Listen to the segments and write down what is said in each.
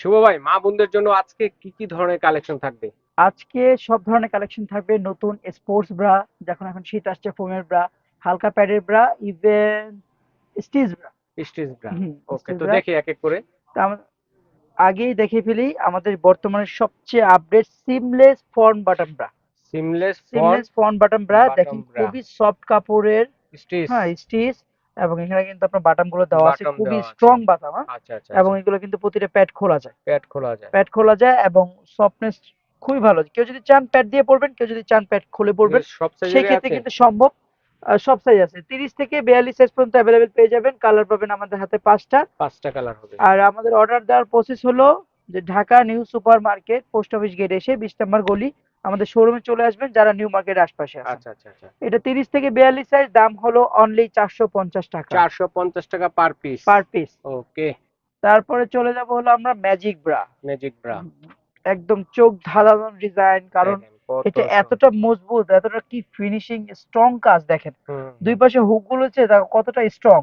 শুভ ভাই মা বোনদের জন্য আজকে কি কি ধরনের কালেকশন থাকবে? আজকে সব ধরনের কালেকশন থাকবে নতুন স্পোর্টস ব্রা যখন এখন শীত আসছে ফোমের ব্রা হালকা প্যাডের bra even stitch bra stitch bra okay তো দেখি এক এক করে। আগেই দেখে ফেলি আমাদের বর্তমানে সবচেয়ে update seamless form button bra seamless seamless form button bra দেখেন খুবই সফট কাপড়ের স্টিচ হ্যাঁ স্টিচ এবং এখানে কিন্তু আপনার বাটনগুলো দেওয়া আছে খুবই স্ট্রং বাটাম আচ্ছা আচ্ছা এবং এগুলো কিন্তু প্রতিটা প্যাড খোলা যায়। প্যাড খোলা যায়। প্যাড খোলা যায় এবং সফটনেস খুবই ভালো। কেউ যদি চান প্যাড দিয়ে পড়বেন কেউ যদি চান প্যাড খুলে পড়বেন সেক্ষেত্রে কিন্তু সম্ভব। সব সাইজ আছে। তিরিশ থেকে বিয়াল্লিশ সাইজ পর্যন্ত অ্যাভেলেবেল পেয়ে যাবেন। কালার পাবেন আমাদের হাতে পাঁচটা। পাঁচটা কালার হবে। আর আমাদের অর্ডার দেওয়ার প্রসেস হলো যে Dhaka new super market post office gate এসে বিশ নম্বর গলি আমাদের শোরুমে চলে আসবেন যারা নিউ মার্কেট আশপাশে আছে আচ্ছা আচ্ছা আচ্ছা। এটা তিরিশ থেকে বিয়াল্লিশ সাইজ দাম হলো অনলি চারশো পঞ্চাশ টাকা। চারশো পঞ্চাশ টাকা per piece per piece okay তারপরে চলে যাব হলো আমরা ম্যাজিক ব্রা ম্যাজিক ব্রা একদম চোখ ধাঁধানো ডিজাইন কারণ এটা এতটা মজবুত এতটা কি ফিনিশিং স্ট্রং কাজ দেখেন। দুই পাশে হুকগুলো হচ্ছে কতটা স্ট্রং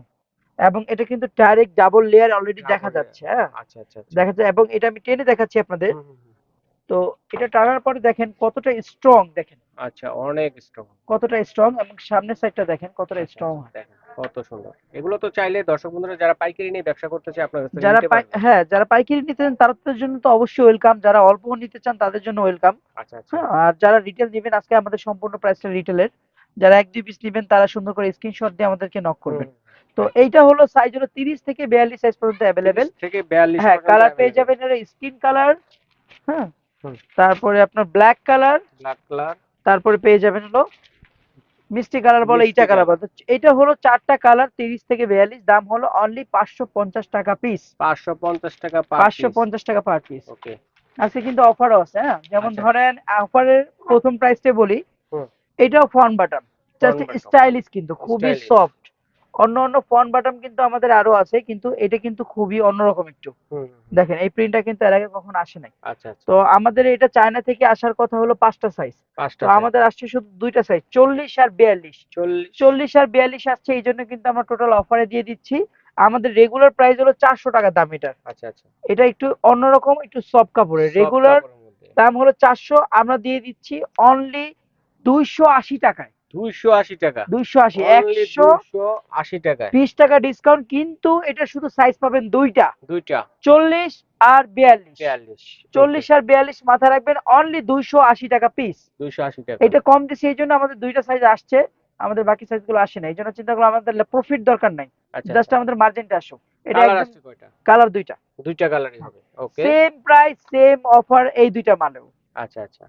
এবং এটা কিন্তু ডাইরেক্ট ডাবল লেয়ার অলরেডি দেখা যাচ্ছে হ্যাঁ। আচ্ছা আচ্ছা আচ্ছা। দেখা যাচ্ছে এবং এটা আমি টেনে দেখাচ্ছি আপনাদের। তো এটা টানার পরে দেখেন কতটা স্ট্রং দেখেন। আচ্ছা অনেক স্ট্রং কতটা স্ট্রং এবং সামনের সাইডটা দেখেন কতটা স্ট্রং দেখেন কত সুন্দর। এগুলো তো চাইলে দর্শক বন্ধুরা যারা পাইকারি নিয়ে ব্যবসা করতে চায় আপনার কাছ যারা। হ্যাঁ যারা পাইকারি নিতে চান তাদের জন্য তো অবশ্যই ওয়েলকাম যারা অল্প নিতে চান তাদের জন্য ওয়েলকাম আচ্ছা আচ্ছা। হ্যাঁ আর যারা রিটেল নেবেন আজকে আমাদের সম্পূর্ণ প্রাইসটা রিটেলের যারা এক দুই পিস নেবেন তারা সুন্দর করে স্ক্রিনশট দিয়ে আমাদেরকে নক করবেন। তো এইটা হলো সাইজ হলো তিরিশ থেকে বিয়াল্লিশ সাইজ পর্যন্ত 30 থেকে 42 হ্যাঁ কালার পেয়ে যাবেন এর স্কিন কালার হ্যাঁ। তারপরে আপনার ব্ল্যাক কালার ব্ল্যাক কালার তারপরে পেয়ে যাবেন হলো মিষ্টি কালার বলে এইটা কালার। বলে। এটা হলো চারটা কালার তিরিশ থেকে বিয়াল্লিশ দাম হলো অনলি পাঁচশো পঞ্চাশ টাকা পিস 550 টাকা পার পাঁচশো পঞ্চাশ টাকা পার পিস ওকে আজকে কিন্তু অফারও আছে হ্যাঁ? যেমন আচ্ছা। ধরেন অফারের প্রথম প্রাইসটা বলি। এটাও ফন বাটন জাস্ট স্টাইলিশ কিন্তু খুবই সফট অন্য অন্য ফন বাটন কিন্তু আমাদের আরও আছে কিন্তু এটা কিন্তু খুবই অন্যরকম একটু। দেখেন এই প্রিন্টটা কিন্তু এর আগে কখন আসে নাই। আচ্ছা আচ্ছা। তো আমাদের এটা চায়না থেকে আসার কথা হলো পাঁচটা সাইজ তো আমাদের আসছে শুধু দুইটা সাইজ চল্লিশ আর বিয়াল্লিশ। 40 চল্লিশ আর বিয়াল্লিশ আসছে এই জন্য কিন্তু আমরা টোটাল অফারে দিয়ে দিচ্ছি। আমাদের রেগুলার প্রাইস হলো চারশো টাকা দাম এটার। আচ্ছা আচ্ছা। এটা একটু অন্যরকম একটু সফট কাপড়ের। রেগুলার দাম হলো চারশো আমরা দিয়ে দিচ্ছি অনলি দুইশো আশি টাকায়। 280 টাকা। দুইশো আশি Only একশো 280 টাকায়। বিশ টাকা ডিসকাউন্ট কিন্তু এটা শুধু সাইজ পাবেন দুইটা। দুইটা। চল্লিশ আর বিয়াল্লিশ। 42 চল্লিশ আর বিয়াল্লিশ মাথা রাখবেন অনলি দুইশো আশি টাকা পিস 280 টাকা। এটা কম দিচ্ছে এই আমাদের দুইটা সাইজ আসছে। আমাদের বাকি সাইজগুলো আসে না এই জন্য চিন্তা করলাম আমাদের প্রফিট দরকার নাই। আচ্ছা জাস্ট আমাদের মার্জিনটা আসো এটা কালার কালার দুইটা। দুইটা কালারই হবে okay same price same offer এই দুইটা মানেও আচ্ছা আচ্ছা।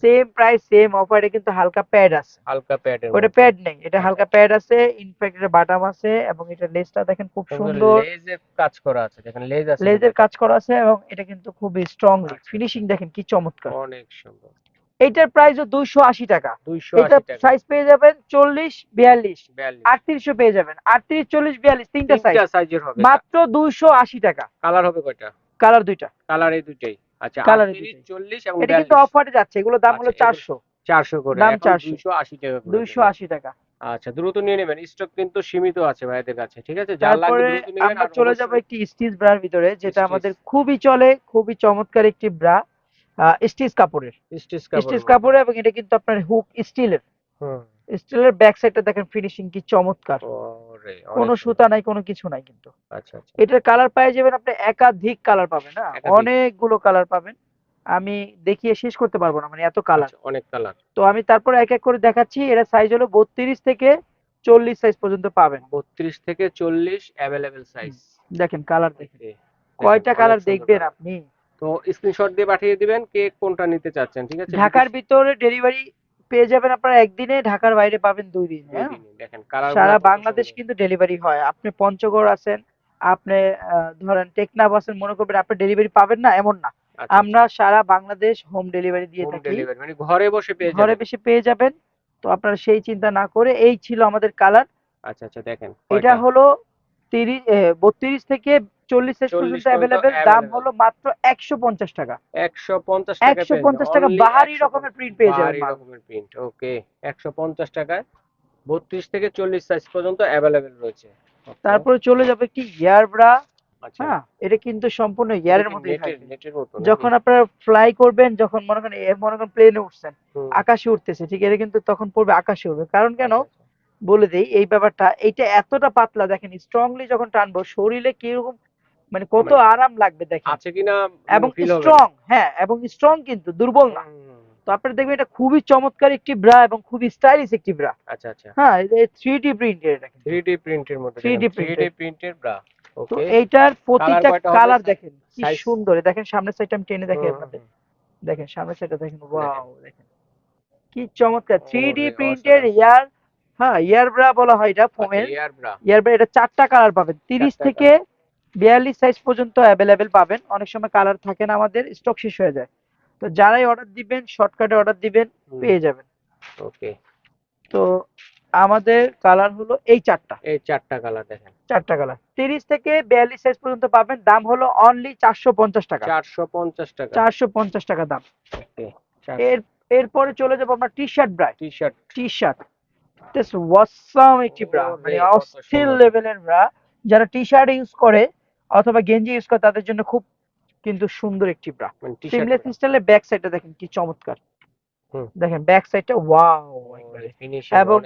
সেম প্রাইস সেম অফারে কিন্তু হালকা প্যাড আছে। হালকা প্যাডের ওটা প্যাড নেই এটা হালকা প্যাড আছে ইনফ্যাক্ট এটা বাটাম আছে এবং এটা লেসটা দেখেন খুব সুন্দর। লেজের কাজ করা আছে দেখেন লেজ আছে। লেজের কাজ করা আছে এবং এটা কিন্তু খুবই স্ট্রংলি আচ্ছা, ফিনিশিং দেখেন কি চমৎকার। অনেক সুন্দর। এইটার প্রাইসও দুইশো আশি টাকা। 280 এটা সাইজ পেয়ে যাবেন চল্লিশ বিয়াল্লিশ। 42 আটত্রিশশো পেয়ে যাবেন। আটত্রিশ চল্লিশ বিয়াল্লিশ তিনটা সাইজ মাত্র দুইশো আশি টাকা। কালার হবে কয়টা? কালার দুইটা। কালার এই দুইটাই। আচ্ছা Colour এই 38 দুইটাই। 40 এবং এটা কিন্তু অফারে যাচ্ছে? এগুলো দাম হলো আচ্ছা, এগুলো- চারশো। 400 করে দাম 280 টাকা করে দুইশো দিবেন। আশি টাকা। আচ্ছা দ্রুত নিয়ে নেবেন। স্টক কিন্তু সীমিত আছে ভাইদের কাছে ঠিক আছে? যার লাগবে দ্রুত নেবেন আমরা চলে যাব একটি স্টিচ ব্রার ভিতরে যেটা আমাদের খুবই চলে খুবই চমৎকার একটি ব্রা স্টিচ কাপড়ের। স্টিচ স্টিচ কাপড়ে এবং এটা কিন্তু আপনার হুক স্টিলের হুম। স্টিলের ব্যাক সাইডটা দেখেন ফিনিশিং কি চমৎকার। কোনো সুতা নাই কোনো কিছু নাই কিন্তু। আচ্ছা, আচ্ছা। এটার কালার পাই যাবেন আপনি একাধিক কালার পাবেন হ্যাঁ? না অনেকগুলো কালার পাবেন। আমি দেখিয়ে শেষ করতে পারব না মানে এত কালার আচ্ছা, অনেক কালার তো আমি তারপর এক এক করে দেখাচ্ছি এর সাইজ হলো বত্রিশ থেকে চল্লিশ সাইজ পর্যন্ত পাবেন। বত্রিশ থেকে 40 अवेलेबल সাইজ দেখেন কালার দেখেন। কয়টা কালার দেখবেন আপনি? তো স্ক্রিনশট দিয়ে পাঠিয়ে দিবেন কে কোনটা নিতে চাচ্ছেন ঠিক আছে? ঢাকার ভিতরে ডেলিভারি পেয়ে যাবেন আপনারা একদিনে ঢাকার বাইরে পাবেন দুই দিন হ্যাঁ? দেখেন সারা বাংলাদেশ কিন্তু ডেলিভারি হয়। আপনি পঞ্চগড় আছেন আপনি ধরেন টেকনাফ আছেন মনে করবেন আপনি ডেলিভারি পাবেন না এমন না। আমরা সারা বাংলাদেশ হোম ডেলিভারি দিয়ে থাকি। মানে ঘরে বসে পেয়ে ঘরে বেশি পেয়ে যাবেন তো আপনারা সেই চিন্তা না করে এই ছিল আমাদের কালার। আচ্ছা আচ্ছা দেখেন এটা হলো তিরিশ বত্রিশ থেকে পর্যন্ত দাম হলো মাত্র একশো পঞ্চাশ টাকা। টাকা বাহারি রকমের প্রিন্ট পেয়ে যাবেন রকমের প্রিন্ট ওকে একশো পঞ্চাশ টাকায় বত্রিশ থেকে চল্লিশ সাইজ পর্যন্ত রয়েছে। তারপরে চলে যাবে কি ইয়ারব্রা আচ্ছা। হ্যাঁ, এটা কিন্তু সম্পূর্ণ ইয়ারের মতো যখন আপনারা ফ্লাই করবেন যখন মনে করেন মনে করেন প্লেনে উঠছেন আকাশে উঠতেছে ঠিক এটা কিন্তু তখন পড়বে আকাশে উঠবে। কারণ কেন? আচ্ছা, আচ্ছা। বলে দেই এই ব্যাপারটা এইটা এতটা পাতলা দেখেন স্ট্রংলি যখন টানবো শরীরে কীরকম মানে কত মানে আরাম লাগবে দেখেন। আছে কিনা এবং স্ট্রং হ্যাঁ এবং স্ট্রং কিন্তু দুর্বল না। তো আপনারা দেখবেন এটা খুবই চমৎকার একটি ব্রা এবং খুবই স্টাইলিশ একটি ব্রা আচ্ছা আচ্ছা। হ্যাঁ থ্রি ডি প্রিন্টের এটা কিন্তু। 3D প্রিন্টের মধ্যে 3D 3D printed। প্রিন্টের ব্রা তো এইটার প্রতিটা কালার দেখেন কি সুন্দর দেখেন সামনের সাইডটা আমি টেনে দেখি আপনাদের। দেখেন সামনের সাইডটা দেখেন ওয়াও দেখেন। কি চমৎকার থ্রি ডি প্রিন্টের ইয়ার হ্যাঁ ইয়ার ব্রা বলা হয় এটা ফোমের। ব্রা ইয়ার ব্রা এটা চারটা কালার পাবেন। তিরিশ চারটা থেকে বিয়াল্লিশ সাইজ পর্যন্ত অ্যাভেলেবেল পাবেন। অনেক সময় কালার থাকে না আমাদের স্টক শেষ হয়ে যায়। তো যারাই অর্ডার দিবেন শর্টকাটে অর্ডার দিবেন পেয়ে যাবেন। ওকে তো আমাদের কালার হলো এই চারটা। এই চারটা কালার দেখেন। চারটা কালার। তিরিশ থেকে বিয়াল্লিশ সাইজ পর্যন্ত পাবেন। দাম হলো অনলি চারশো পঞ্চাশ টাকা। 450 টাকা। চারশো পঞ্চাশ টাকা দাম। ওকে এর এরপরে চলে যাব আমরা T shirt bra T shirt T shirt just awesome একটি ব্রা মানে অস্থির লেভেলের ব্রা যারা টি শার্ট ইউজ করে অথবা গেঞ্জি ইউজ করে তাদের জন্য খুব কিন্তু সুন্দর একটি ব্রা সিমলেস শার্ট স্টাইলের ব্যাক সাইডটা দেখেন কি চমৎকার। দেখেন ব্যাক সাইডটা ওয়াও এবং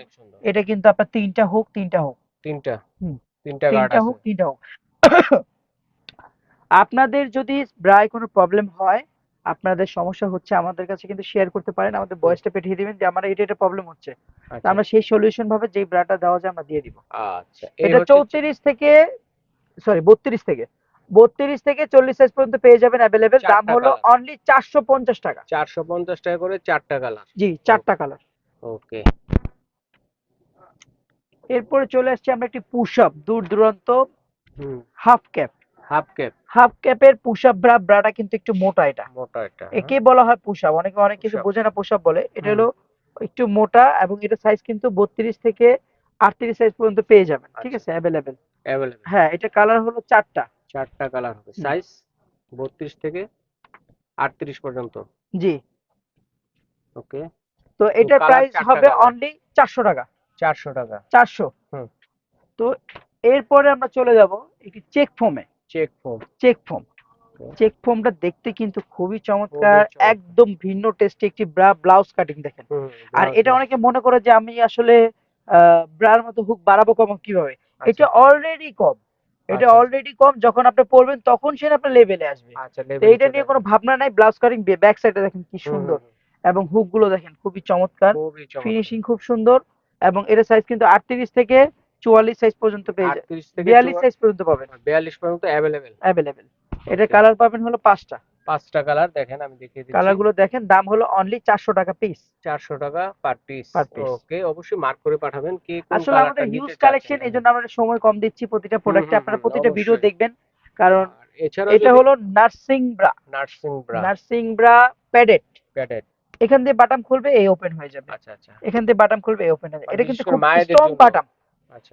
এটা কিন্তু আপনার তিনটা হোক তিনটা হোক তিনটা। তিনটা তিনটা হোক তিনটা হোক আপনাদের যদি ব্রায় কোনো প্রবলেম হয় আপনাদের সমস্যা হচ্ছে আমাদের কাছে কিন্তু শেয়ার করতে পারেন আমাদের ভয়েসটা পাঠিয়ে দিবেন যে আমার এটা এটা প্রবলেম হচ্ছে। আচ্ছা। আমরা সেই সলিউশন ভাবে যেই ব্রাটা দেওয়া যায় আমরা দিয়ে দিব। আচ্ছা এটা হচ্ছে চৌত্রিশ থেকে সরি বত্রিশ থেকে। বত্রিশ থেকে চল্লিশ সাইজ পর্যন্ত পেয়ে যাবেন অ্যাভেলেবেল দাম হলো অনলি চারশো পঞ্চাশ টাকা। 450 টাকা করে চারটা কালার জি চারটা কালার ওকে এরপরে চলে আসছে আমরা একটি পুশ আপ দূর দূরান্ত half cap half cap half ক্যাপের push up bra ব্রাটা কিন্তু একটু মোটা এটা। মোটা এটা একে বলা হয় পুশ আপ অনেকে অনেক কিছু বোঝে না পুশ আপ বলে। এটা হলো একটু মোটা এবং এটা সাইজ কিন্তু বত্রিশ থেকে আটত্রিশ সাইজ পর্যন্ত পেয়ে যাবেন। ঠিক আচ্ছা। আছে? অ্যাভেলেবেল অ্যাভেলেবল হ্যাঁ এটা কালার হলো চারটা। চারটা কালার হবে। সাইজ 32 থেকে 38 পর্যন্ত। জি। ওকে তো এটার প্রাইস হবে অনলি চারশো টাকা। 400 টাকা। চারশো। হুম। তো এরপরে আমরা চলে যাব একটি চেক ফোমে check foam check Okay. Check ফোমটা দেখতে কিন্তু খুবই চমৎকার। একদম ভিন্ন টেস্টে একটি ব্রা ব্লাউজ কাটিং দেখেন। আর এটা অনেকে মনে করে যে আমি আসলে ব্রার মতো হুক বাড়াবো কম কীভাবে? এটা অলরেডি কম। এটা আচ্ছা। অলরেডি কম যখন আপনি পরবেন তখন সে আপনার লেভেলে আসবে। আচ্ছা এইটা নিয়ে কোনো ভাবনা নাই ব্লাউজ কাটিং ব্যাক সাইডে দেখেন কি সুন্দর। এবং হুকগুলো দেখেন খুবই চমৎকার। ফিনিশিং খুব সুন্দর এবং এর সাইজ কিন্তু আটত্রিশ থেকে চুয়াল্লিশ সাইজ পর্যন্ত পেয়ে যায়। 38 থেকে বিয়াল্লিশ সাইজ পর্যন্ত পাবেন। 42 পর্যন্ত অ্যাভেলেবেল অ্যাভেলেবেল এটা কালার পাবেন হলো পাঁচটা। পাঁচটা কালার দেখেন আমি দেখিয়ে দিচ্ছি। কালারগুলো দেখেন দাম হলো অনলি চারশো টাকা পিস 400 টাকা পার পিস ওকে অবশ্যই মার্ক করে পাঠাবেন কে কোন আসলে আমাদের হিউজ কালেকশন এই জন্য আমরা সময় কম দিচ্ছি প্রতিটা প্রোডাক্টে আপনারা প্রতিটা ভিডিও দেখবেন কারণ আর এছাড়াও এটা হলো nursing bra nursing bra nursing bra padded padded এখান দিয়ে বাটাম খুলবে এই ওপেন হয়ে যাবে। আচ্ছা আচ্ছা। এখান দিয়ে বাটাম খুলবে এই ওপেন হয়ে যাবে। এটা কিন্তু খুব স্ট্রং বাটাম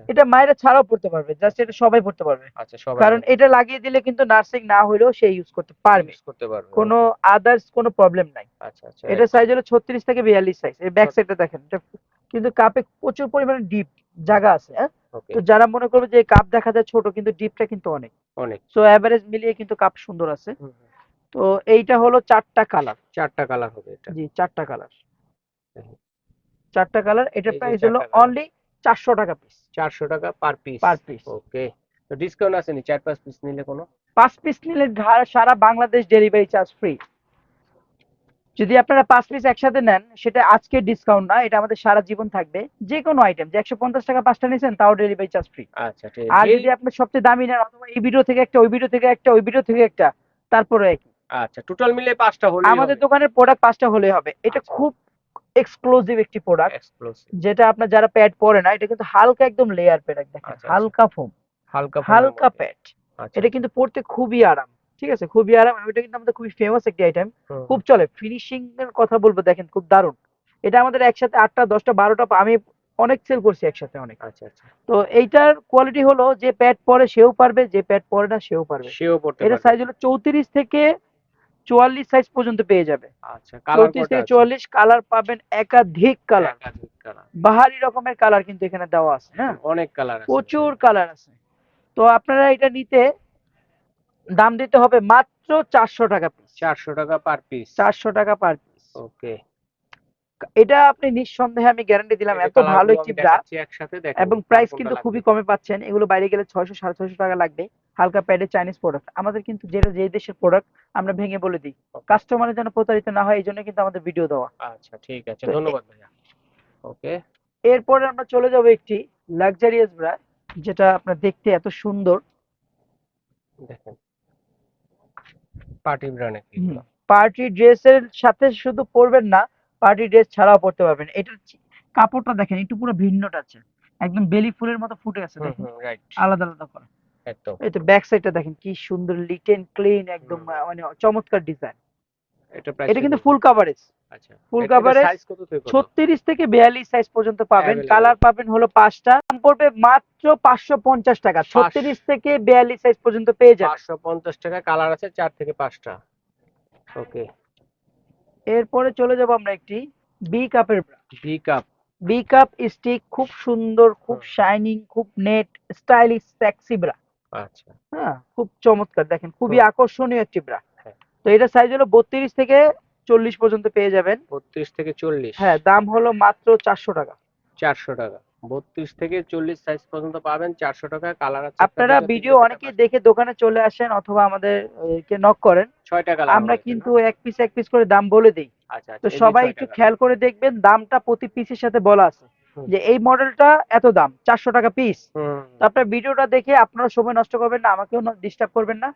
এটা মায়েরা ছাড়াও পড়তে পারবে জাস্ট এটা সবাই পড়তে পারবে। আচ্ছা সবাই কারণ এটা লাগিয়ে দিলে কিন্তু নার্সিং না হলেও সে ইউজ করতে পারবে। ইউজ করতে পারবে কোনো আদার্স কোনো প্রবলেম নাই। আচ্ছা আচ্ছা। এটা সাইজ হলো ছত্রিশ থেকে বিয়াল্লিশ সাইজ এই ব্যাক সাইডটা দেখেন এটা কিন্তু কাপে প্রচুর পরিমাণে ডিপ জায়গা আছে হ্যাঁ? তো যারা মনে করবে যে কাপ দেখা যায় ছোট কিন্তু ডিপটা কিন্তু অনেক। অনেক। সো অ্যাভারেজ মিলিয়ে কিন্তু কাপ সুন্দর আছে। তো এইটা হলো চারটা কালার চারটা কালার হবে এটা। জি চারটা কালার চারটা কালার এটা প্রাইস হলো অনলি চারশো টাকা পিস 400 টাকা per piece per piece okay তো ডিসকাউন্ট আছে নি? চার পাঁচ পিস নিলে কোনো? পাঁচ পিস নিলে সারা বাংলাদেশ ডেলিভারি চার্জ ফ্রি যদি আপনারা পাঁচ পিস একসাথে নেন সেটা আজকে ডিসকাউন্ট না এটা আমাদের সারা জীবন থাকবে। যে কোনো আইটেম যে একশো পঞ্চাশ টাকা পাঁচটা নিয়েছেন তাও ডেলিভারি চার্জ ফ্রি আচ্ছা ঠিক আর যদি আপনি সবচেয়ে দামি নেন অথবা এই ভিডিও থেকে একটা ওই ভিডিও থেকে একটা ওই ভিডিও থেকে একটা তারপরে একই। আচ্ছা টোটাল মিলে পাঁচটা হলো আমাদের দোকানের প্রোডাক্ট পাঁচটা হলে হবে। এটা আচ্ছা। খুব এক্সক্লুসিভ একটি প্রোডাক্ট যেটা আপনার যারা প্যাড পরে না এটা কিন্তু হালকা একদম লেয়ার প্যাড দেখেন আচ্ছা, আচ্ছা। হালকা ফোম হালকা হালকা প্যাড আচ্ছা। এটা কিন্তু পড়তে খুবই আরাম ঠিক আছে? খুবই আরাম এটা কিন্তু আমাদের খুবই ফেমাস একটি আইটেম খুব চলে ফিনিশিং এর কথা বলব দেখেন খুব দারুণ। এটা আমাদের একসাথে আটটা দশটা বারোটা আমি অনেক সেল করছি একসাথে অনেক। আচ্ছা আচ্ছা। তো এইটার কোয়ালিটি হলো যে প্যাড পরে সেও পারবে যে প্যাড পরে না সেও পারবে। সেও পড়তে এটা সাইজ হলো চৌত্রিশ থেকে চুয়াল্লিশ সাইজ পর্যন্ত পেয়ে যাবে। আচ্ছা চৌত্রিশ থেকে চুয়াল্লিশ কালার পাবেন একাধিক কালার বাহারি রকমের কালার কিন্তু এখানে দেওয়া আছে হ্যাঁ? অনেক কালার প্রচুর কালার আছে। তো আপনারা এটা নিতে দাম দিতে হবে মাত্র চারশো টাকা পিস চারশো টাকা পার পিস চারশো টাকা পার পিস ওকে এটা আপনি নিঃসন্দেহে আমি গ্যারান্টি দিলাম এত ভালো একটি ব্রা একসাথে এবং প্রাইস কিন্তু খুবই কমে পাচ্ছেন। এগুলো বাইরে গেলে ছয়শো সাড়ে ছয়শো টাকা লাগবে। হালকা প্যাডের চাইনিজ প্রোডাক্ট আমাদের কিন্তু যেটা যে দেশের প্রোডাক্ট আমরা ভেঙে বলে দিই. কাস্টমারের যেন প্রতারিত না হয় এই জন্য কিন্তু আমাদের ভিডিও দেওয়া। আচ্ছা ঠিক আছে। ধন্যবাদ ভাইয়া। ওকে এরপরে আমরা চলে যাব একটি লাক্সারিয়াস ব্রা যেটা আপনার দেখতে এত সুন্দর। দেখেন। পার্টি ব্র্যান্ড এগুলো? পার্টি ড্রেসের সাথে শুধু পরবেন না পার্টি ড্রেস ছাড়াও পরতে পারবেন। এটার কাপড়টা দেখেন একটু পুরো ভিন্ন আছে। একদম বেলি ফুলের মতো ফুটে আছে দেখেন। রাইট আলাদা আলাদা করে। একদম। এই তো ব্যাক সাইডটা দেখেন কি সুন্দর লিটেন ক্লিন একদম মানে চমৎকার ডিজাইন এটা প্রাইস এটা কিন্তু ফুল কাভারেজ আচ্ছা। Size কত থেকে কত? ছত্রিশ থেকে বিয়াল্লিশ সাইজ পর্যন্ত পাবেন। কালার পাবেন হলো পাঁচটা। দাম পড়বে মাত্র পাঁচশো পঞ্চাশ টাকা। ছত্রিশ থেকে বিয়াল্লিশ সাইজ পর্যন্ত পেয়ে যাবেন। 550 টাকা কালার আছে চার থেকে পাঁচটা। ওকে এরপরে চলে যাব আমরা একটি বি কাপের B cup B cup stick খুব সুন্দর খুব শাইনিং খুব নেট স্টাইলিশ সেক্সি ব্রা আচ্ছা। হ্যাঁ খুব চমৎকার। দেখেন খুবই আকর্ষণীয় একটি ব্রা হ্যাঁ। তো এটা সাইজ হলো বত্রিশ থেকে চল্লিশ পর্যন্ত পেয়ে যাবেন। 32 থেকে 40 হ্যাঁ দাম হলো মাত্র চারশো টাকা। 400 টাকা। 32 থেকে 40 সাইজ পর্যন্ত পাবেন 400 টাকা কালার আছে আপনারা ভিডিও অনেকেই দেখে দোকানে চলে আসেন অথবা আমাদের কে নক করেন। 6টা কালার আমরা কিন্তু এক পিস এক পিস করে দাম বলে দিই। আচ্ছা তো সবাই একটু খেয়াল করে দেখবেন দামটা প্রতি পিসের সাথে বলা আছে। যে এই মডেলটা এত দাম চারশো টাকা পিস তো আপনার ভিডিওটা দেখে আপনারা সময় নষ্ট করবেন না আমাকেও ডিস্টার্ব করবেন না।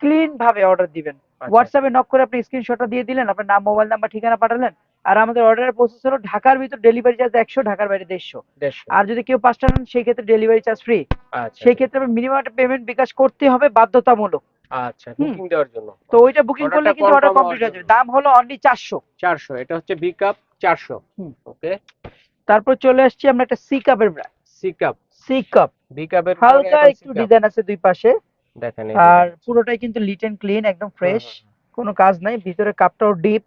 ক্লিন ভাবে অর্ডার দিবেন। আচ্ছা, হোয়াটসঅ্যাপে নক করে আপনি স্ক্রিনশটটা দিয়ে দিলেন আপনার নাম মোবাইল নাম্বার ঠিকানা পাঠালেন আর আমাদের অর্ডারের প্রসেস হলো ঢাকার ভিতর ডেলিভারি চার্জ একশো ঢাকার বাইরে দেড়শো। 150 আর যদি কেউ পাঁচটা নেন সেই ক্ষেত্রে ডেলিভারি চার্জ ফ্রি আচ্ছা। সেই ক্ষেত্রে মিনিমাম একটা পেমেন্ট বিকাশ করতে হবে বাধ্যতামূলক। আচ্ছা বুকিং দেওয়ার জন্য। তো ওইটা বুকিং করলে কিন্তু অর্ডার কমপ্লিট হয়ে যাবে। দাম হলো অনলি চারশো। 400 এটা হচ্ছে বি কাপ 400 হুম। ওকে তারপর চলে আসছি আমরা একটা সি কাপের brand C cup C cup B কাপের হালকা একটু ডিজাইন আছে দুই পাশে। দেখেন আর পুরোটাই কিন্তু লিট এন্ড ক্লিন একদম ফ্রেশ কোনো কাজ নাই। ভিতরে কাপটাও ডিপ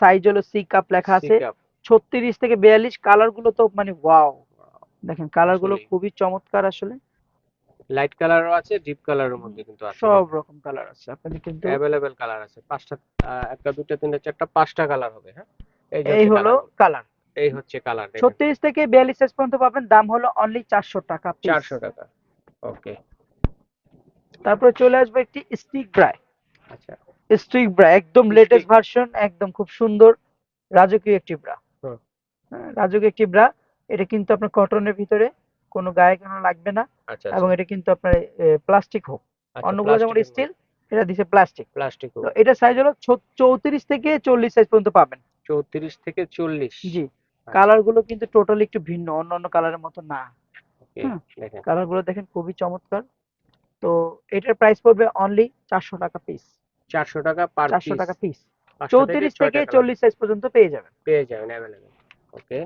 সাইজ হলো সি কাপ লেখা আছে। ছত্রিশ থেকে বিয়াল্লিশ কালারগুলো তো মানে ওয়াও দেখেন কালারগুলো খুবই চমৎকার আসলে। লাইট কালারও আছে ডিপ কালারের মধ্যে কিন্তু আছে। সব রকম কালার আছে। আপনাদের কিন্তু অ্যাভেলেবেল কালার আছে। পাঁচটা একটা দুটো তিনটা চারটা পাঁচটা কালার হবে হ্যাঁ? এই যে এই হলো কালার এই হচ্ছে কালার ছত্রিশ থেকে বিয়াল্লিশ সাইজ পর্যন্ত পাবেন দাম হলো অনলি চারশো টাকা piece। চারশো টাকা ওকে তারপরে চলে আসবে একটি স্টিক ব্রাই আচ্ছা। স্টিক ব্রা একদম লেটেস্ট ভার্সন একদম খুব সুন্দর রাজকীয় একটি ব্রা হ্যাঁ, রাজকীয় একটি ব্রা এটা কিন্তু আপনার কটনের ভিতরে কোনো গায়ে কোনো লাগবে না আচ্ছা এবং এটা কিন্তু আপনার প্লাস্টিক হোক। অন্যগুলো যেমন স্টিল এটা দিছে প্লাস্টিক প্লাস্টিক তো এটা সাইজ হলো চৌত্রিশ থেকে চল্লিশ সাইজ পর্যন্ত পাবেন। চৌত্রিশ থেকে চল্লিশ। জি। কালারগুলো কিন্তু টোটালি একটু ভিন্ন অন্য অন্য কালারের মতো না। কালারগুলো দেখেন খুবই চমৎকার। তো এটার প্রাইস পড়বে অনলি চারশো টাকা পিস চারশো টাকা পার চারশো টাকা পিস চৌত্রিশ থেকে চল্লিশ সাইজ পর্যন্ত পেয়ে যাবেন। পেয়ে যাবেন অ্যাভেলেবেল ওকে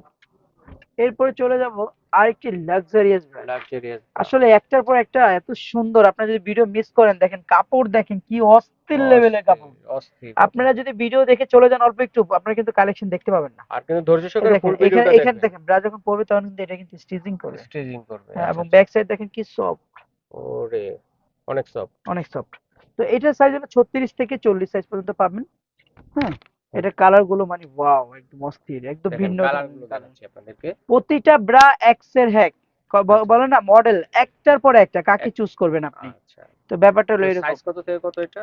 এরপরে চলে যাব আরেকটি লাক্সারিয়াস ব্র্যান্ড লাক্সারিয়াস আসলে একটার পর একটা এত সুন্দর আপনারা যদি ভিডিও মিস করেন দেখেন কাপড় দেখেন কি অস্থির লেভেলের কাপড়। অস্থির। আপনারা যদি ভিডিও দেখে চলে যান অল্প একটু আপনারা কিন্তু কালেকশন দেখতে পাবেন না। আর কিন্তু ধৈর্য সহকারে দেখেন ফুল এখানে ভিডিওটা এখানে দেখেন ব্রা যখন পরবে তখন কিন্তু এটা কিন্তু স্টিচিং করবে। স্টিচিং করবে হ্যাঁ, এবং আচ্ছা, ব্যাক সাইড দেখেন কি সফট ওরে অনেক সফট অনেক সফট তো এটার সাইজ হলো ছত্রিশ থেকে চল্লিশ সাইজ পর্যন্ত পাবেন। হ্যাঁ এটা কালারগুলো মানে ওয়াও একদম অস্থির একদম ভিন্ন কালারগুলো দেখাচ্ছি আপনাদেরকে। প্রতিটা ব্রা এক্সের হ্যাক বলে না মডেল একটার পর একটা কাকে চুজ করবেন আপনি? আচ্ছা। তো ব্যাপারটা হলো এরকম। সাইজ কত থেকে কত এটা?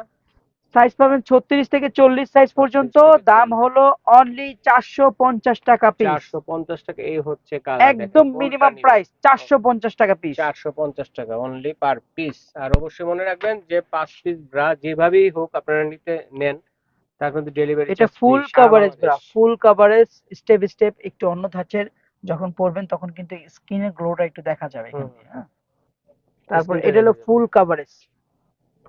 সাইজ পাবেন ছত্রিশ থেকে চল্লিশ সাইজ পর্যন্ত দাম 40 হলো অনলি চারশো পঞ্চাশ টাকা পিস চারশো পঞ্চাশ টাকা এই হচ্ছে কালার একদম মিনিমাম প্রাইস চারশো পঞ্চাশ টাকা পিস চারশো পঞ্চাশ টাকা অনলি পার পিস আর অবশ্যই মনে রাখবেন যে পাঁচ পিস ব্রা যেভাবেই হোক আপনারা নিতে নেন তার কিন্তু ডেলিভারি এটা full coverage full coverage step step একটু অন্য ধাঁচের যখন পরবেন তখন কিন্তু স্কিনের গ্লোটা একটু দেখা যাবে হ্যাঁ। তারপর এটা হলো full coverage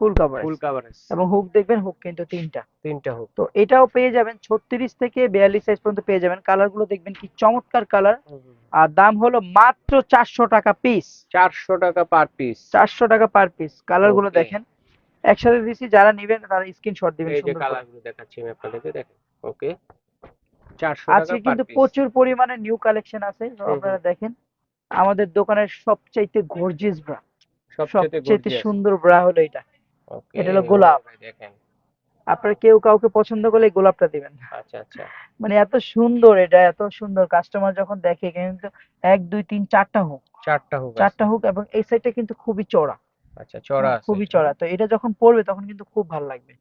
full coverage full coverage এবং হুক দেখবেন হুক কিন্তু তিনটা। তিনটা হোক তো এটাও পেয়ে যাবেন ছত্রিশ থেকে বিয়াল্লিশ সাইজ পর্যন্ত পেয়ে যাবেন। কালারগুলো দেখবেন কি চমৎকার কালার আর দাম হলো মাত্র চারশো টাকা পিস চারশো টাকা পার পিস চারশো টাকা পার পিস কালারগুলো দেখেন। একসাথে দিছি যারা নিবেন তারা স্ক্রিনশট দিবেন এই যে সুন্দর কালার করে। দেখাচ্ছি আমি আপনাদেরকে দেখেন ওকে চারশো আজকে টাকা কিন্তু প্রচুর পরিমাণে নিউ কালেকশন আছে আপনারা দেখেন আমাদের দোকানের সবচাইতে গর্জিয়াস ব্রা সবচেয়ে সুন্দর ব্রা হলো এটা। ওকে এটা হলো গোলাপ। দেখেন। আপনারা কেউ কাউকে পছন্দ করলে গোলাপটা দিবেন আচ্ছা আচ্ছা। মানে এত সুন্দর এটা এত সুন্দর। কাস্টমার যখন দেখে কিন্তু এক দুই তিন চারটা হুক। চারটা হুক চারটা হুক এবং এই সাইডটা কিন্তু খুবই চড়া আচ্ছা চড়া আছে খুবই চড়া। তো এটা যখন পরবে তখন কিন্তু খুব ভালো লাগবে।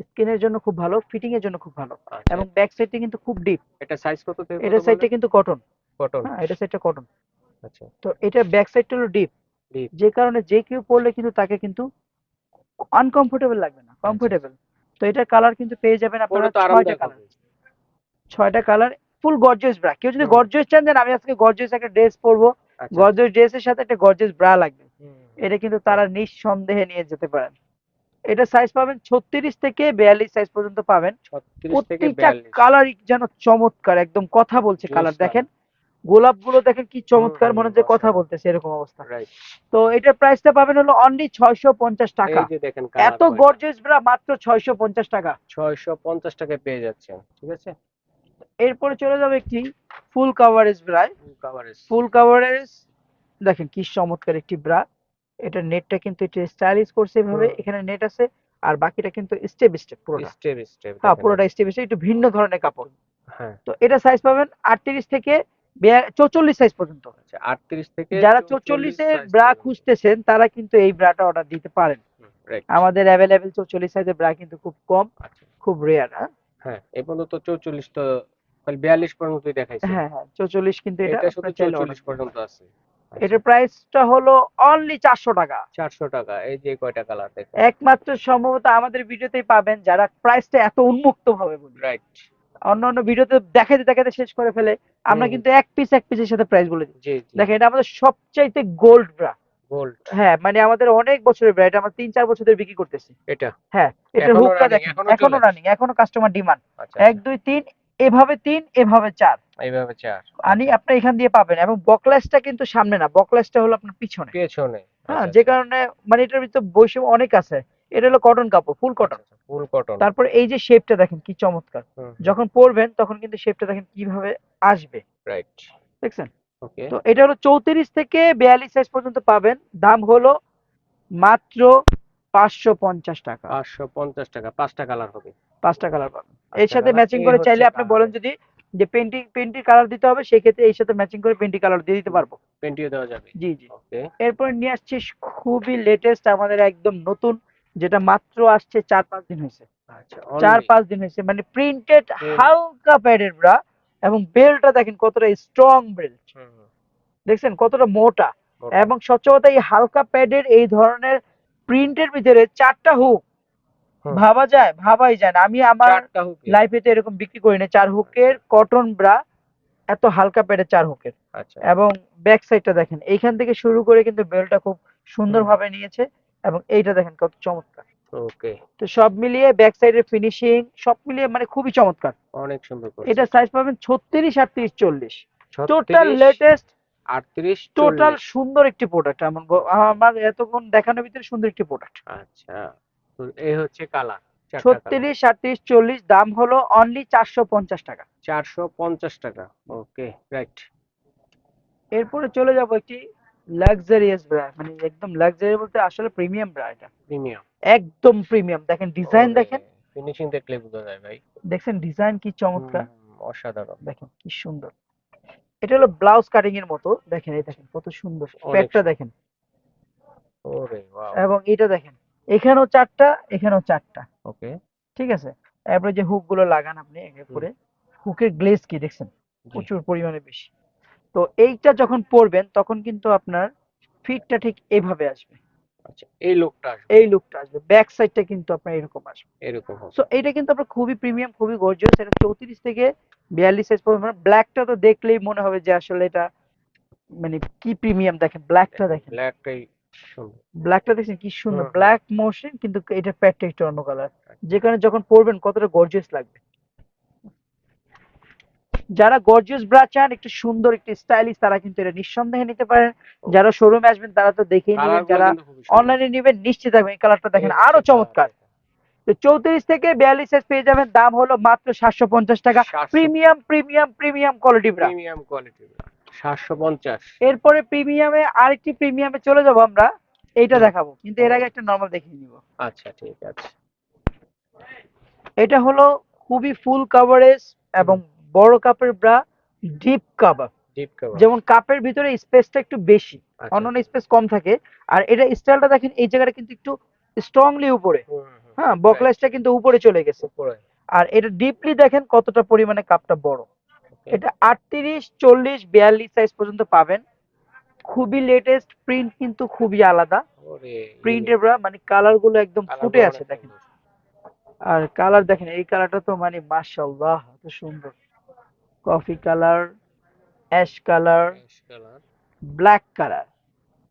স্কিনের জন্য খুব ভালো ফিটিং এর জন্য খুব ভালো। আচ্ছা, এবং ব্যাক সাইডটা কিন্তু খুব ডিপ এটা সাইজ কত এটা সাইডটা কিন্তু কটন কটন হ্যাঁ এটা সাইডটা কটন আচ্ছা। তো এটা ব্যাক সাইডটা হলো ডিপ। যে কারণে যে কেউ পরলে কিন্তু তাকে কিন্তু আনকমফোর্টেবল লাগবে না কমফোর্টেবল তো এটার কালার কিন্তু পেয়ে যাবেন আপনারা তো ছয়টা আরামদায়ক কালার। ছয়টা কালার ফুল গর্জিয়াস ব্রা কেউ যদি। গর্জিয়াস চান দেন আমি আজকে গর্জিয়াস একটা ড্রেস পরবো। আচ্ছা। গর্জিয়াস ড্রেসের সাথে একটা গর্জিয়াস ব্রা লাগবে। এটা কিন্তু তারা নিঃসন্দেহে নিয়ে যেতে পারেন। এটা সাইজ পাবেন ছত্রিশ থেকে বিয়াল্লিশ সাইজ পর্যন্ত পাবেন। প্রত্যেকটা 42 কালারই যেন চমৎকার একদম কথা বলছে কালার দেখেন? গোলাপগুলো দেখেন কি চমৎকার মনে হচ্ছে কথা। বলতেছে এরকম অবস্থা। তো এটার প্রাইসটা পাবেন হলো অনলি ছয়শো পঞ্চাশ টাকা। এত গর্জিয়াস ব্রা মাত্র ছয়শো পঞ্চাশ টাকা। 650 টাকায় পেয়ে যাচ্ছেন ঠিক আছে? এরপরে চলে যাবে একটি full coverage coverage full coverage দেখেন কি চমৎকার একটি ব্রা এটা নেটটা কিন্তু এটা স্টাইলিশ করছে এভাবে এখানে নেট আছে আর বাকিটা কিন্তু স্টেপ স্টেপ পুরোটা। স্টেপ স্টেপ হ্যাঁ পুরোটা স্টেপ স্টেপ একটু ভিন্ন ধরনের কাপড়। হ্যাঁ। তো এটা সাইজ পাবেন আটত্রিশ থেকে চৌচল্লিশ সাইজ পর্যন্ত। আচ্ছা 38 থেকে যারা 44 চৌচল্লিশের size ব্রা খুঁজতেছেন তারা কিন্তু এই ব্রাটা অর্ডার দিতে পারেন। আমাদের অ্যাভেলেবেল চৌচল্লিশ সাইজের ব্রা কিন্তু খুব কম আচ্ছা। খুব রেয়ার হ্যাঁ? হ্যাঁ এই পর্যন্ত তো 44 তো খালি 42 পর্যন্তই দেখাইছে। হ্যাঁ হ্যাঁ চৌচল্লিশ কিন্তু এটা এটা শুধু আপনারা চাইলে order 44 পর্যন্ত আছে। এটার প্রাইসটা হলো অনলি চারশো টাকা। 400 টাকা এই যে কয়টা কালার দেখেন। একমাত্র সম্ভবত আমাদের ভিডিওতেই পাবেন যারা প্রাইসটা এত উন্মুক্ত ভাবে বলি রাইট অন্যান্য ভিডিওতে দেখাতে দেখাতে শেষ করে ফেলে আমরা কিন্তু এক পিস এক পিসের সাথে প্রাইস বলে দিই দেখেন এটা আমাদের সবচাইতে গোল্ড ব্রা গোল্ড হ্যাঁ মানে আমাদের অনেক বছরের ব্রা এটা আমরা তিন চার বছর ধরে বিক্রি করতেছি। এটা। হ্যাঁ এটা হুকটা দেখেন এখনও রানিং এখনও কাস্টমার ডিমান্ড আচ্ছা। এক দুই তিন এভাবে তিন এভাবে চার। এইভাবে চার। আনি আপনি এখান দিয়ে পাবেন এবং বকলেসটা কিন্তু সামনে না বকলেসটা হলো আপনার পিছনে। পেছনে। হ্যাঁ যে কারণে মানে এটার ভিতর বৈষম্য অনেক আছে। এটা হলো কটন কাপড় ফুল কটন ফুল কটন তারপর এই যে শেপটা দেখেন কি চমৎকার। যখন পরবেন তখন কিন্তু শেপটা দেখেন কীভাবে আসবে। রাইট দেখছেন? তো এটা হলো চৌত্রিশ থেকে বিয়াল্লিশ সাইজ পর্যন্ত পাবেন। দাম হলো মাত্র পাঁচশো পঞ্চাশ টাকা। 550 টাকা পাঁচটা কালার হবে। পাঁচটা কালার পাবেন এর সাথে ম্যাচিং করে চাইলে আপনি বলেন যদি যে পেন্টিং পেন্টিং কালার দিতে হবে সেই ক্ষেত্রে এর সাথে ম্যাচিং করে পেন্টিং কালার দিয়ে দিতে পারব। পেন্টিও দেওয়া যাবে। জি জি। ওকে এরপর নিয়ে আসছি খুবই লেটেস্ট আমাদের একদম নতুন যেটা মাত্র আসছে চার পাঁচ দিন হয়েছে। আচ্ছা চার পাঁচ দিন হয়েছে মানে প্রিন্টেড হালকা প্যাডের ব্রা এবং বেল্টটা দেখেন কতটা স্ট্রং বেল্ট দেখছেন কতটা মোটা। এবং সবচেয়ে এই হালকা প্যাডের এই ধরনের প্রিন্টের ভিতরে চারটা হুক ভাবা যায় ভাবাই যায় না। আমি আমার লাইফে তো এরকম বিক্রি করি না চার হুকের কটন ব্রা এত হালকা প্যাডের চার হুকের আচ্ছা। এবং ব্যাক সাইডটা দেখেন এইখান থেকে শুরু করে কিন্তু বেলটা খুব সুন্দরভাবে নিয়েছে এবং এইটা দেখেন কত চমৎকার। ওকে তো সব মিলিয়ে ব্যাক সাইডের ফিনিশিং সব মিলিয়ে মানে খুবই চমৎকার। অনেক সুন্দর এটা সাইজ পাবেন ছত্রিশ আটত্রিশ চল্লিশ। টোটাল লেটেস্ট 38 টোটাল সুন্দর একটি প্রোডাক্ট আমার এতক্ষণ দেখানোর ভিতরে সুন্দর একটি প্রোডাক্ট আচ্ছা এই হচ্ছে কালার ছত্রিশ আটত্রিশ চল্লিশ দাম হলো অনলি চারশো পঞ্চাশ টাকা। চারশো পঞ্চাশ টাকা ওকে রাইট এরপরে চলে যাব একটি লাক্সারিয়াস ব্রা মানে একদম লাক্সারি বলতে আসলে প্রিমিয়াম ব্রা এটা। প্রিমিয়াম একদম প্রিমিয়াম দেখেন ডিজাইন দেখেন। ফিনিশিং দেখলে বোঝা যায় ভাই। দেখছেন ডিজাইন কি চমৎকার। অসাধারণ। দেখেন কি সুন্দর। এটা হলো ব্লাউজ কাটিং এর মতো। দেখেন এই দেখেন কত সুন্দর। সুন্দর। দেখেন। এবং এটা দেখেন এখানেও চারটা এখানেও চারটা। ওকে। ঠিক আছে? তারপরে যে হুকগুলো লাগান আপনি একে করে। হুকের গ্লেজ কি দেখছেন? প্রচুর পরিমাণে বেশি। তো এইটা যখন পরবেন তখন কিন্তু আপনার ফিটটা ঠিক এভাবে আসবে। আচ্ছা এই লোকটা আসবে। এই লুকটা আসবে। ব্যাক সাইডটা কিন্তু আপনার এরকম আসবে। এরকম সো এটা কিন্তু আপনার খুবই প্রিমিয়াম খুবই গর্জিয়াস এটা চৌত্রিশ থেকে বিয়াল্লিশ সাইজ পর্যন্ত ব্ল্যাকটা তো দেখলেই মনে হবে যে আসলে এটা মানে কি প্রিমিয়াম দেখেন ব্ল্যাকটা দেখেন। ব্ল্যাকটাই ব্ল্যাকটা দেখছেন কি সুন্দর। ব্ল্যাক মোশন কিন্তু এটা প্যাডটা একটু অন্য কালার যে কারণে যখন পরবেন কতটা গর্জিয়াস লাগবে। যারা গর্জিয়াস ব্রা চান একটু সুন্দর একটু স্টাইলিশ তারা কিন্তু এটা নিঃসন্দেহে নিতে পারেন। যারা শোরুমে আসবেন তারা তো দেখেই নেবেন। যারা অনলাইনে নেবেন নিশ্চিত থাকবেন। এই কালারটা দেখেন আরও চমৎকার। চৌত্রিশ থেকে বিয়াল্লিশ সাইজ পেয়ে যাবেন। দাম হলো মাত্র সাতশো পঞ্চাশ টাকা। Premium premium premium quality premium quality সাতশো পঞ্চাশ। এরপরে প্রিমিয়ামে আরেকটি প্রিমিয়ামে চলে যাব আমরা। এইটা দেখাবো। কিন্তু এর আগে একটা নর্মাল দেখিয়ে নিব। আচ্ছা ঠিক আছে। এটা হলো খুবই ফুল কাভারেজ এবং বড় কাপের bra deep cover deep cover যেমন কাপের ভিতরে স্পেসটা একটু বেশি। আচ্ছা। অন্যান্য স্পেস কম থাকে। আর এটা স্টাইলটা দেখেন এই জায়গাটা কিন্তু একটু স্ট্রংলি উপরে। হ্যাঁ বকলেসটা কিন্তু উপরে চলে গেছে। আর এটা ডিপলি দেখেন কতটা পরিমাণে কাপটা বড়। এটা আটত্রিশ চল্লিশ বিয়াল্লিশ সাইজ পর্যন্ত পাবেন। খুবই লেটেস্ট প্রিন্ট কিন্তু খুবই আলাদা। প্রিন্টের মানে কালারগুলো একদম ফুটে আছে দেখেন। আর কালার দেখেন এই কালারটা তো মানে মাশাআল্লাহ এত সুন্দর। Coffee colour ash colour black colour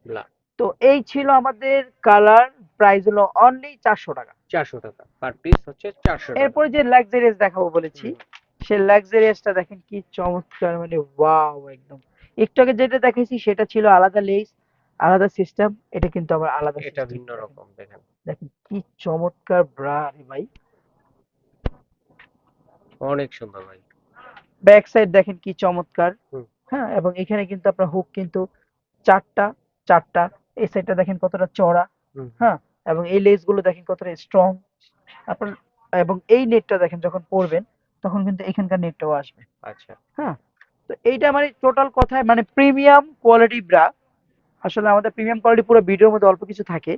black, তো এই ছিল আমাদের কালার প্রাইস হলো অনলি চারশো টাকা। 400 টাকা। পার পিস হচ্ছে 400 টাকা। এরপরে যে লাক্সারিয়াস দেখাবো বলেছি সেই লাক্সারিয়াসটা দেখেন কি চমৎকার মানে ওয়াও একদম। একটু আগে যেটা দেখাইছি সেটা ছিল আলাদা লেস আলাদা সিস্টেম এটা কিন্তু আবার আলাদা এটা ভিন্ন রকম দেখেন। দেখেন কি চমৎকার ব্রা রে ভাই। অনেক সুন্দর ভাই। ব্যাক সাইড দেখেন কি চমৎকার। হ্যাঁ এবং এখানে কিন্তু আপনার হুক কিন্তু চারটা চারটা এই সাইডটা দেখেন কতটা চড়া হ্যাঁ এবং এই লেসগুলো দেখেন কতটা স্ট্রং আপনার এবং এই নেটটা দেখেন যখন পরবেন তখন কিন্তু এখানকার নেটটাও আসবে। আচ্ছা। হ্যাঁ তো এইটা মানে টোটাল কথায় মানে প্রিমিয়াম কোয়ালিটি ব্রা আসলে আমাদের প্রিমিয়াম কোয়ালিটি পুরো ভিডিওর মধ্যে অল্প কিছু থাকে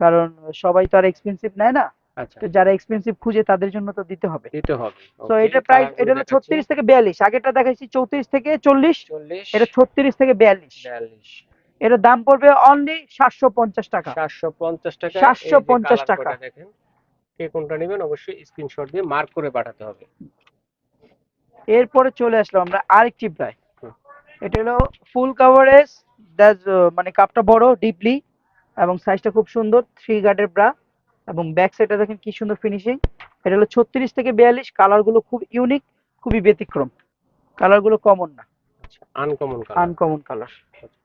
কারণ সবাই তো আর এক্সপেন্সিভ নেয় না। আচ্ছা। তো যারা এক্সপেন্সিভ খুঁজে তাদের জন্য তো দিতে হবে। দিতে হবে। তো এটা প্রাইস এটা হলো ছত্রিশ থেকে বিয়াল্লিশ আগেরটা দেখাইছি চৌত্রিশ থেকে চল্লিশ 40 এটা ছত্রিশ থেকে বিয়াল্লিশ। 42 এটার দাম পড়বে অনলি সাতশো পঞ্চাশ টাকা। 750 টাকা 750 এই যে টাকা। দেখেন? কে কোনটা নেবেন অবশ্যই স্ক্রিনশট দিয়ে মার্ক করে পাঠাতে হবে। এরপরে চলে আসলাম আমরা আরেকটি প্রায়। এটা হলো ফুল কাভারেজ মানে কাপটা বড় ডিপলি এবং সাইজটা খুব সুন্দর থ্রি গার্ডের ব্রা এবং ব্যাক সাইডটা দেখেন কি সুন্দর ফিনিশিং এটা হলো ছত্রিশ থেকে বিয়াল্লিশ কালারগুলো খুব ইউনিক খুবই ব্যতিক্রম। কালারগুলো কমন না। আনকমন কালার আনকমন কালার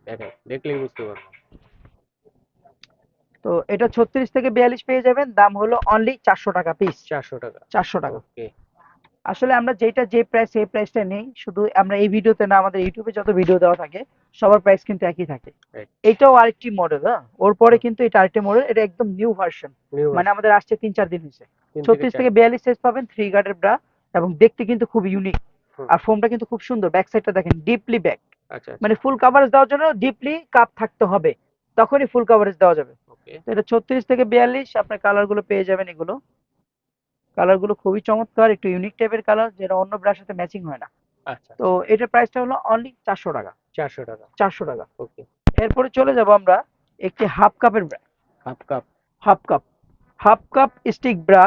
দেখেন দেখলেই বুঝতে পারবেন। তো এটা ছত্রিশ থেকে বিয়াল্লিশ পেয়ে যাবেন দাম হলো অনলি চারশো টাকা পিস 400 টাকা। চারশো টাকা। ওকে আসলে আমরা যেটা যে প্রাইস সেই প্রাইসটা নেই শুধু আমরা এই ভিডিওতে না আমাদের ইউটিউবে যত ভিডিও দেওয়া থাকে সবার প্রাইস কিন্তু একই থাকে। এটাও আরেকটি মডেল হ্যাঁ? ওর পরে কিন্তু এটা আরেকটি মডেল এটা একদম নিউ ভার্সন মানে আমাদের আসছে তিন চার দিন হয়েছে। ছত্রিশ থেকে বিয়াল্লিশ সাইজ পাবেন থ্রি গার্ডের ব্রা এবং দেখতে কিন্তু খুব ইউনিক। আর ফোমটা কিন্তু খুব সুন্দর ব্যাক সাইডটা দেখেন ডিপলি ব্যাক আচ্ছা মানে ফুল কাভারেজ দেওয়ার জন্য ডিপলি কাপ থাকতে হবে তখনই ফুল কাভারেজ দেওয়া যাবে। ওকে এটা ছত্রিশ থেকে বিয়াল্লিশ আপনার কালারগুলো পেয়ে যাবেন এগুলো। কালারগুলো খুবই চমৎকার একটু ইউনিক টাইপের কালার যেটা অন্য ব্রার সাথে ম্যাচিং হয় না। আচ্ছা তো এটার প্রাইসটা হলো অনলি চারশো টাকা। 400 টাকা। চারশো টাকা। ওকে এরপরে চলে যাব আমরা একটি হাফ কাপের bra half cup half cup half cup stick bra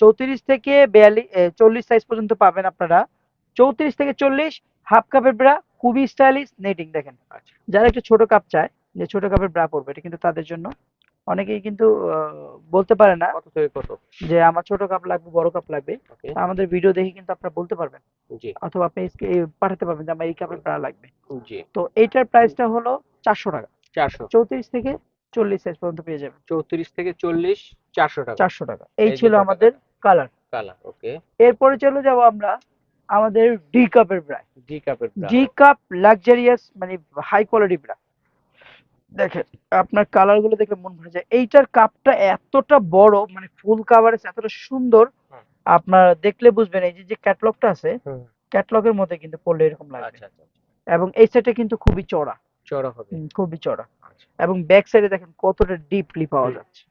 চৌত্রিশ থেকে বিয়াল্লিশ চল্লিশ সাইজ পর্যন্ত পাবেন আপনারা। চৌত্রিশ থেকে চল্লিশ হাফ কাপের ব্রা খুবই স্টাইলিশ নেটিং দেখেন। যারা একটু ছোট কাপ চায় যে ছোট কাপের ব্রা পরবে এটা কিন্তু তাদের জন্য। অনেকেই কিন্তু বলতে পারে না কত থেকে কত? যে আমার ছোট কাপ লাগবে বড় কাপ লাগবে। আমাদের ভিডিও দেখে কিন্তু আপনারা বলতে পারবেন। জি। অথবা আপনি পাঠাতে পারবেন যে আমার এই কাপের ব্রা লাগবে। জি। তো এইটার প্রাইসটা হলো চারশো টাকা। 400 চৌত্রিশ থেকে চল্লিশ সাইজ পর্যন্ত পেয়ে যাবেন। 34 থেকে 40 400 টাকা। চারশো টাকা। এই ছিল আমাদের কালার। কালার। ওকে। এরপরে চলে যাব আমরা আমাদের ডি কাপের ব্রা জি কাপের জি কাপ লাক্সারিয়াস মানে হাই কোয়ালিটি ব্রা দেখেন আপনার কালারগুলো দেখে মন ভরে যায়। এইটার কাপটা এতটা বড় মানে ফুল কাভারেজ এতটা সুন্দর আপনার দেখলে বুঝবেন এই যে ক্যাটলগটা আছে ক্যাটলগের মধ্যে কিন্তু পড়লে এরকম লাগবে। আচ্ছা আচ্ছা এবং এই সাইডটা কিন্তু খুবই চড়া চড়া হবে। খুবই চড়া আচ্ছা। এবং ব্যাক সাইডে দেখেন কতটা ডিপলি পাওয়া যাচ্ছে।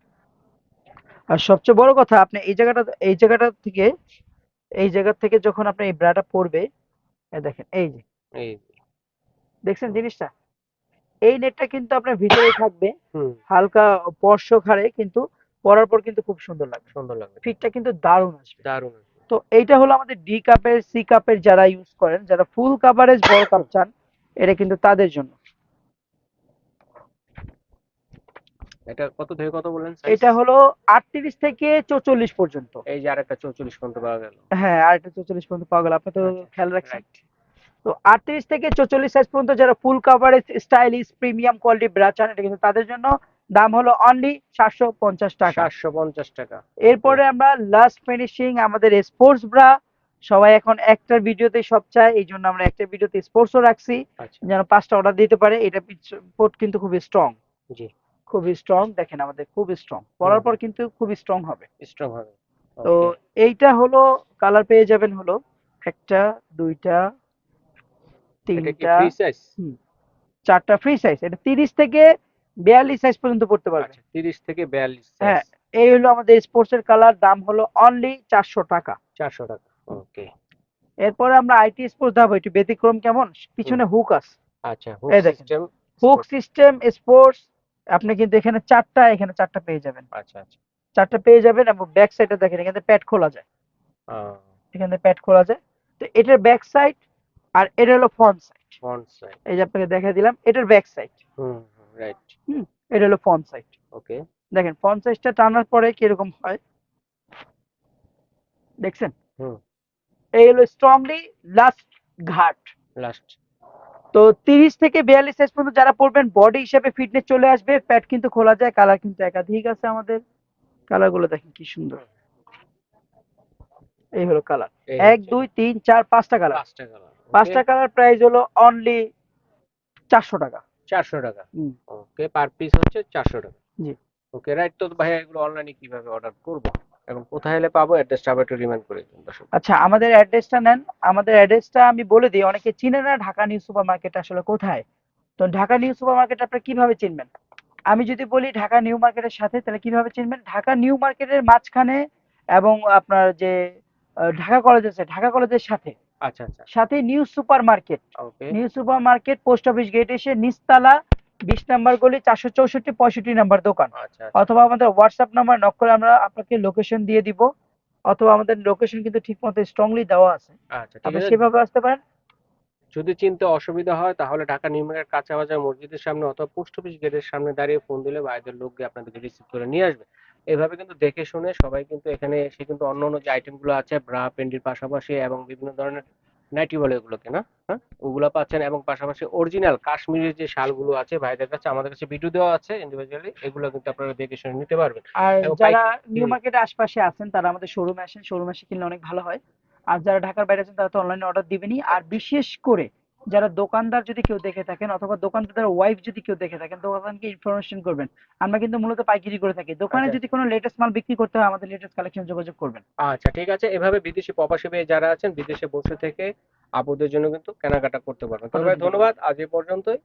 আর সবচেয়ে বড় কথা আপনি এই জায়গাটা এই জায়গাটা থেকে এই জায়গা থেকে যখন আপনি এই ব্রাটা পরবে দেখেন এই যে। দেখছেন জিনিসটা? এই নেটটা কিন্তু আপনার ভিতরে থাকবে হালকা স্পর্শ খারে কিন্তু পরার পর কিন্তু খুব সুন্দর লাগবে। সুন্দর লাগবে। ফিটটা কিন্তু দারুণ আসবে। দারুণ তো এইটা হলো আমাদের ডি কাপের সি কাপের যারা ইউজ করেন যারা ফুল কাভারেজ বড় কাপ চান এটা কিন্তু তাদের জন্য। এটা কত থেকে কত বললেন এটা হলো আটত্রিশ থেকে চৌচল্লিশ পর্যন্ত। এই যে আরেকটা 44 পর্যন্ত পাওয়া গেল। হ্যাঁ আর এটা চৌচল্লিশ পর্যন্ত পাওয়া গেল। আপনি তো আচ্ছা, খেয়াল রাখছেন। তো আটত্রিশ থেকে চৌচল্লিশ সাইজ পর্যন্ত যারা full coverage stylish premium quality bra চান এটা কিন্তু তাদের জন্য দাম হলো অনলি সাতশো পঞ্চাশ টাকা। 750 টাকা। এরপরে আমরা লাস্ট ফিনিশিং আমাদের স্পোর্টস ব্রা সবাই এখন একটার ভিডিওতে সব চায় এই জন্য আমরা একটা ভিডিওতে স্পোর্টসও রাখছি। আচ্ছা। যেন পাঁচটা অর্ডার দিতে পারে এটা পোর্ট কিন্তু খুবই স্ট্রং জি। খুবই স্ট্রং দেখেন আমাদের খুব স্ট্রং পরার পর কিন্তু খুবই স্ট্রং হবে। স্ট্রং হবে। তো এইটা হলো কালার পেয়ে যাবেন হলো একটা দুইটা তিনটা চারটা ফ্রি সাইজ এটা তিরিশ থেকে বিয়াল্লিশ সাইজ পর্যন্ত পড়তে পারবে আচ্ছা 30 থেকে 42 হ্যাঁ এই হলো আমাদের স্পোর্টস এর কালার দাম হলো অনলি চারশো টাকা। 400 টাকা ওকে এরপরে আমরা আইটি স্পোর্টস দেখাবো একটু ব্যতিক্রম কেমন? পিছনে হুক আছে। আচ্ছা hook system hook system sports আপনি কিন্তু এখানে চারটা এখানে চারটা পেয়ে যাবেন। আচ্ছা আচ্ছা। চারটা পেয়ে যাবেন এবং ব্যাক সাইডে দেখেন এখানে প্যাড খোলা যায়। এখানে প্যাড খোলা যায়। তো এটার ব্যাক সাইড আর এটা হলো ফ্রন্ট সাইড ফ্রন্ট সাইড এই যে আপনাকে দেখা দিলাম এটার ব্যাক সাইড হুম রাইট হুম এটা হলো ফ্রন্ট সাইড ওকে দেখেন ফ্রন্ট সাইডটা টানার পরে কীরকম হয়? দেখছেন? হুম। এই হলো স্ট্রংলি লাস্ট ঘাট। লাস্ট তো তিরিশ থেকে বিয়াল্লিশ সাইজ পর্যন্ত যারা পড়বেন বডি হিসেবে ফিটনেস চলে আসবে প্যাড কিন্তু খোলা যায় কালার কিন্তু একাধিক আছে আমাদের। কালারগুলো দেখেন কি সুন্দর। এই হলো কালার এক দুই তিন চার পাঁচটা কালার পাঁচটা কালার প্রাইস হলো অনলি চারশো টাকা। 400 টাকা। ওকে পার পিস হচ্ছে 400 টাকা। জি। ওকে রাইট তো ভাই এগুলো অনলাইনে কীভাবে অর্ডার করব? এবং কোথায় এলে পাবো অ্যাড্রেসটা আবার একটু রিমাইন্ড করে দিন দর্শক। আচ্ছা আমাদের অ্যাড্রেসটা নেন। আমাদের অ্যাড্রেসটা আমি বলে দিই অনেকে চিনে না ঢাকা নিউ সুপার মার্কেট আসলে কোথায়। তো ঢাকা নিউ সুপার মার্কেট আপনারা কীভাবে চিনবেন? আমি যদি বলি ঢাকা নিউ মার্কেটের সাথে তাহলে কীভাবে চিনবেন? ঢাকা নিউ মার্কেটের মাঝখানে এবং আপনার যে ঢাকা কলেজ আছে ঢাকা কলেজের সাথে। আচ্ছা আচ্ছা। সাথে new super market okay new super market post office gate এসে নিচতলা বিশ নাম্বার গলি চারশো চৌষট্টি পঁয়ষট্টি নাম্বার দোকান। আচ্ছা অথবা আমাদের হোয়াটসঅ্যাপ নাম্বার নক করে আমরা আপনাকে লোকেশন দিয়ে দিব। অথবা আমাদের লোকেশন কিন্তু ঠিক মতো স্ট্রংলি দেওয়া আছে। আচ্ছা আপনি সেভাবে আসতে পারেন। যদি চিনতে অসুবিধা হয় তাহলে ঢাকা মার্কেট কাঁচা বাজার মসজিদের সামনে অথবা পোস্ট অফিস গেটের সামনে দাঁড়িয়ে ফোন দিলে বাইরের লোক গিয়ে আপনাদেরকে রিসিভ করে নিয়ে আসবে। এইভাবে কিন্তু দেখে শুনে সবাই কিন্তু এখানে এসে কিন্তু অন্য অন্য যে আইটেমগুলো আছে ব্রা পেন্ডির পাশাপাশি এবং বিভিন্ন ধরনের নাইটি বলে ওগুলোকে না? হ্যাঁ? ওগুলো পাচ্ছেন এবং পাশাপাশি অরিজিনাল কাশ্মীরের যে শালগুলো আছে ভাইদের কাছে আমাদের কাছে ভিডিও দেওয়া আছে ইন্ডিভিজুয়ালি এগুলো কিন্তু আপনারা দেখে শুনে নিতে পারবেন। আর যারা নিউ। মার্কেটের আশপাশে আছেন তারা আমাদের শোরুমে আসেন শোরুমে এসে কিনলে অনেক ভালো হয়। আর যারা ঢাকার বাইরে আছেন তারা তো অনলাইনে অর্ডার দিবেনই। আর বিশেষ করে যারা দোকানদার যদি কেউ দেখে থাকেন অথবা দোকানদার ওয়াইফ যদি কেউ দেখে থাকেন দোকানকে ইনফরমেশন করবেন। আমরা কিন্তু মূলত পাইকারি করে থাকি। দোকানে আচ্ছা। যদি কোনো লেটেস্ট মাল বিক্রি করতে হয় আমাদের লেটেস্ট কালেকশন যোগাযোগ করবেন। আচ্ছা ঠিক আছে। এভাবে বিদেশি প্রবাসী যারা আছেন বিদেশে বসে থেকে আপুদের জন্য কিন্তু কেনাকাটা করতে পারবেন। তবে ধন্যবাদ। আজ এ পর্যন্তই।